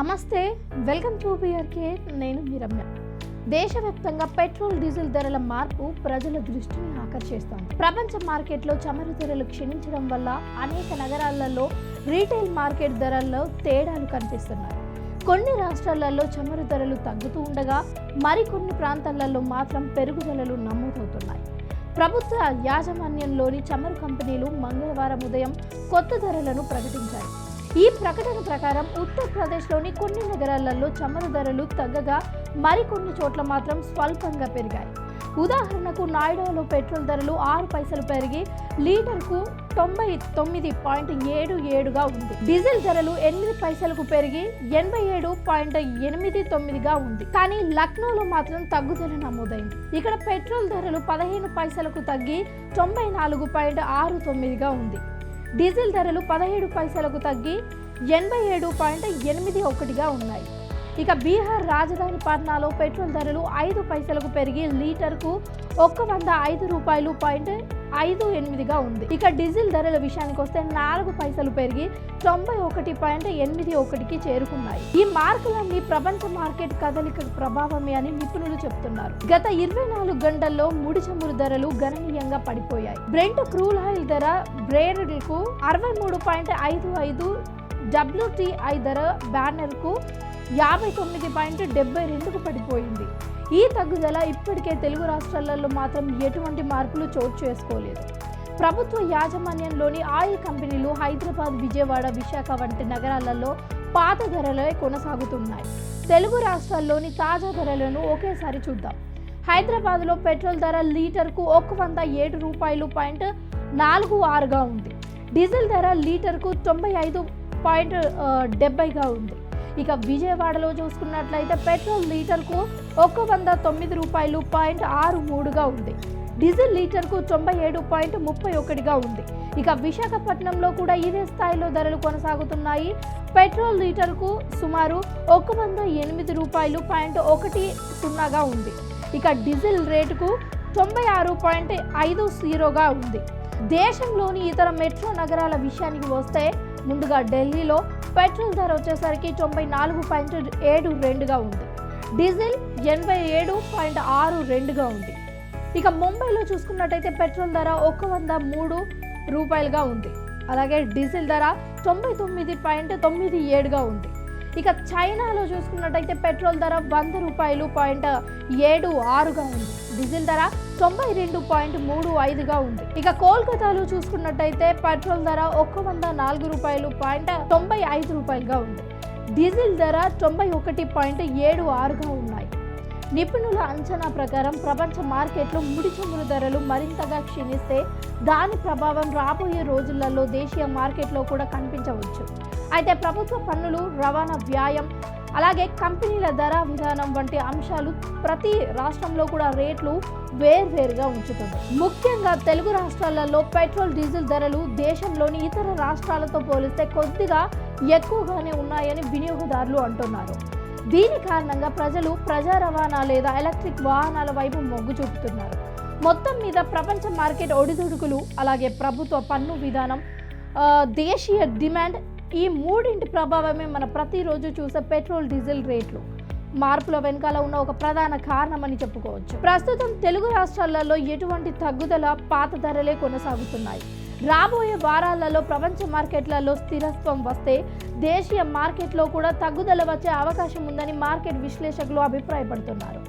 నమస్తే welcome to BRK నేను మీ రమ్య దేశవ్యాప్తంగా పెట్రోల్ డీజిల్ ధరల మార్పు ప్రజల దృష్టిని ఆకర్షిస్తోంది. ప్రపంచ మార్కెట్లో చమురు ధరలు క్షీణించడం వల్ల అనేక నగరాలలో రీటైల్ మార్కెట్ ధరల్లో తేడాలు కనిపిస్తున్నాయి. కొన్ని రాష్ట్రాలలో చమురు ధరలు తగ్గుతూ ఉండగా మరికొన్ని ప్రాంతాలలో మాత్రం పెరుగుదలలు నమోదవుతున్నాయి. ప్రభుత్వ యాజమాన్యంలోని చమురు కంపెనీలు మంగళవారం ఉదయం కొత్త ధరలను ప్రకటించాయి. ఈ ప్రకటన ప్రకారం ఉత్తరప్రదేశ్లోని కొన్ని నగరాలలో చమురు ధరలు తగ్గగా మరికొన్ని చోట్ల మాత్రం స్వల్పంగా పెరిగాయి. ఉదాహరణకు నాయుడులో పెట్రోల్ ధరలు ఆరు పైసలు పెరిగి లీటర్కు తొంభై తొమ్మిది పాయింట్ ఏడు ఏడుగా ఉంది. డీజిల్ ధరలు ఎనిమిది పైసలకు పెరిగి ఎనభై ఏడు పాయింట్ ఎనిమిది తొమ్మిదిగా ఉంది. కానీ లక్నోలో మాత్రం తగ్గుదల నమోదైంది. ఇక్కడ పెట్రోల్ ధరలు పదిహేను పైసలకు తగ్గి తొంభై నాలుగు పాయింట్ ఆరు తొమ్మిదిగా ఉంది. డీజిల్ ధరలు పదిహేడు పైసలకు తగ్గి ఎనభై ఏడు పాయింట్ ఎనిమిది ఒకటిగా ఉన్నాయి. ఇక బీహార్ రాజధాని పాట్నాలో పెట్రోల్ ధరలు ఐదు పైసలకు పెరిగి లీటర్కు ఒక్క వంద ఐదు రూపాయలు పాయింట్ ఐదు ఎనిమిదిగా ఉంది. ఇక డీజిల్ ధరల విషయానికి వస్తే నాలుగు పైసలు పెరిగి తొంభై ఒకటి పాయింట్ ఎనిమిది ఒకటికి చేరుకున్నాయి. ఈ మార్కులన్నీ ప్రపంచ మార్కెట్ కదలిక ప్రభావమే అని నిపుణులు చెప్తున్నారు. గత ఇరవై నాలుగు గంటల్లో ముడి చమురు ధరలు గణనీయంగా పడిపోయాయి. బ్రెంట్ క్రూల్ ఆయిల్ ధర బ్రేరుకు అరవై మూడు పాయింట్ ఐదు ఐదు డబ్ల్యూటీఐ ధర బ్యానర్కు యాభై తొమ్మిది పాయింట్ డెబ్బై రెండుకు పడిపోయింది. ఈ తగ్గుదల ఇప్పటికే తెలుగు రాష్ట్రాలలో మాత్రం ఎటువంటి మార్పులు చోటు చేసుకోలేదు. ప్రభుత్వ యాజమాన్యంలోని ఆయిల్ కంపెనీలు హైదరాబాద్ విజయవాడ విశాఖ వంటి నగరాలలో పాత ధరలే కొనసాగుతున్నాయి. తెలుగు రాష్ట్రాల్లోని తాజా ధరలను ఒకేసారి చూద్దాం. హైదరాబాద్లో పెట్రోల్ ధర లీటర్కు ఒక వంద ఏడు రూపాయలు పాయింట్ నాలుగు ఆరుగా ఉంది. డీజిల్ ధర లీటర్కు తొంభై ఐదు పాయింట్ డెబ్బైగా ఉంది. ఇక విజయవాడలో చూసుకున్నట్లయితే పెట్రోల్ లీటర్కు ఒక వంద తొమ్మిది రూపాయలు పాయింట్ ఆరు మూడుగా ఉంది. డీజిల్ లీటర్కు తొంభై ఏడు పాయింట్ ముప్పై ఒకటిగా ఉంది. ఇక విశాఖపట్నంలో కూడా ఇదే స్థాయిలో ధరలు కొనసాగుతున్నాయి. పెట్రోల్ లీటర్కు సుమారు ఒక వంద ఎనిమిది రూపాయలు పాయింట్ ఒకటి సున్నాగా ఉంది. ఇక డీజిల్ రేటుకు తొంభై ఆరు పాయింట్ ఐదు జీరోగా ఉంది. దేశంలోని ఇతర మెట్రో నగరాల విషయానికి వస్తే ముందుగా ఢిల్లీలో పెట్రోల్ ధర వచ్చేసరికి తొంభై నాలుగు పాయింట్ ఏడు రెండుగా ఉంది. డీజిల్ ఎనభై ఏడు పాయింట్ ఆరు రెండుగా ఉంది. ఇక ముంబైలో చూసుకున్నట్టయితే పెట్రోల్ ధర ఒక వంద మూడు రూపాయలుగా ఉంది. అలాగే డీజిల్ ధర తొంభై తొమ్మిది పాయింట్ తొమ్మిది ఏడుగా ఉంది. ఇక చైనాలో చూసుకున్నట్టయితే పెట్రోల్ ధర వంద రూపాయలు పాయింట్ ఏడు ఆరుగా ఉంది. డీజిల్ ధర తొంభై రెండు పాయింట్ మూడు ఐదుగా ఉంది. ఇక కోల్కతాలో చూసుకున్నట్టయితే పెట్రోల్ ధర ఒక్క వంద నాలుగు రూపాయలు పాయింట్ తొంభై ఐదు రూపాయలుగా ఉంది. డీజిల్ ధర తొంభై ఒకటి పాయింట్ ఏడు ఆరుగా ఉన్నాయి. నిపుణుల అంచనా ప్రకారం ప్రపంచ మార్కెట్లో ముడి చమురు ధరలు మరింతగా క్షీణిస్తే దాని ప్రభావం రాబోయే రోజులలో దేశీయ మార్కెట్లో కూడా కనిపించవచ్చు. అయితే ప్రభుత్వ పన్నులు రవాణా వ్యాయం అలాగే కంపెనీల ధర విధానం వంటి అంశాలు ప్రతి రాష్ట్రంలో కూడా రేట్లు వేర్వేరుగా ఉంచుతుంది. ముఖ్యంగా తెలుగు రాష్ట్రాలలో పెట్రోల్ డీజిల్ ధరలు దేశంలోని ఇతర రాష్ట్రాలతో పోలిస్తే కొద్దిగా ఎక్కువగానే ఉన్నాయని వినియోగదారులు అంటున్నారు. దీని కారణంగా ప్రజలు ప్రజా రవాణా లేదా ఎలక్ట్రిక్ వాహనాల వైపు మొగ్గు చూపుతున్నారు. మొత్తం మీద ప్రపంచ మార్కెట్ ఒడిదుడుకులు అలాగే ప్రభుత్వ పన్ను విధానం దేశీయ డిమాండ్ ఈ మూడింటి ప్రభావమే మన ప్రతిరోజు చూసే పెట్రోల్ డీజిల్ రేట్లు. మార్పుల వెనకాల ఉన్న ఒక ప్రధాన కారణమని చెప్పుకోవచ్చు. ప్రస్తుతం తెలుగు రాష్ట్రాలలో ఎటువంటి తగ్గుదల పాత ధరలే కొనసాగుతున్నాయి. రాబోయే వారాలలో ప్రపంచ మార్కెట్లలో స్థిరత్వం వస్తే దేశీయ మార్కెట్లో కూడా తగ్గుదల వచ్చే అవకాశం ఉందని మార్కెట్ విశ్లేషకులు అభిప్రాయపడుతున్నారు.